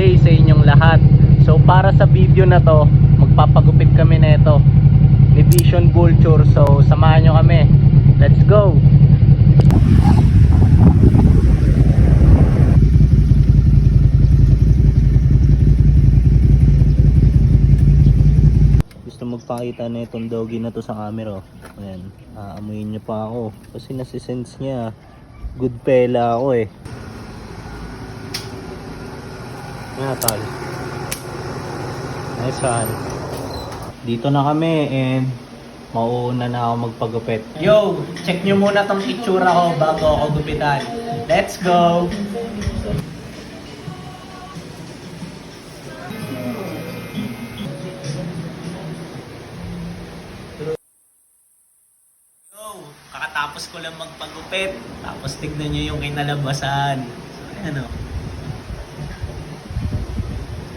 day sa inyong lahat. So para sa video na to, magpapagupit kami nito ni Vision Culture. So samahan nyo kami. Let's go! Gusto magpakita na itong doggy na to sa camera. oh. Ayan, aamuyin niyo pa ako. Kasi nasisense niya, good pela ako eh. Nga tal. Nice one. Dito na kami and mauuna na ako magpagupit. Yo! Check nyo muna tong itsura ko bago ako gupitan. Let's go! Yo! Kakatapos ko lang magpagupit. Tapos tignan nyo yung kinalabasan. Ano?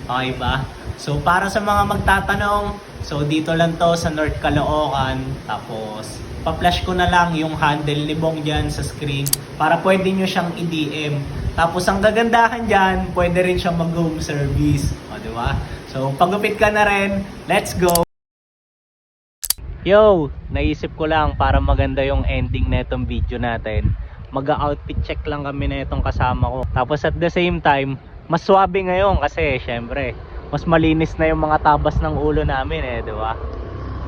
Okay ba? So para sa mga magtatanong, so dito lang to sa North Caloocan. Tapos pa-flash ko na lang yung handle ni Bong dyan sa screen para pwede nyo siyang i-DM. Tapos ang gagandahan dyan, pwede rin siyang mag-home service. O, di ba? So pagupit ka na rin, let's go! Yo, naisip ko lang para maganda yung ending na itong video natin. Mag-outfit check lang kami na itong kasama ko. Tapos at the same time, mas swabe ngayon kasi syempre, mas malinis na yung mga tabas ng ulo namin eh, di ba?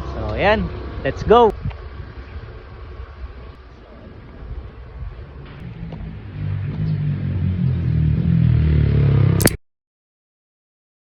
So, ayan. Let's go!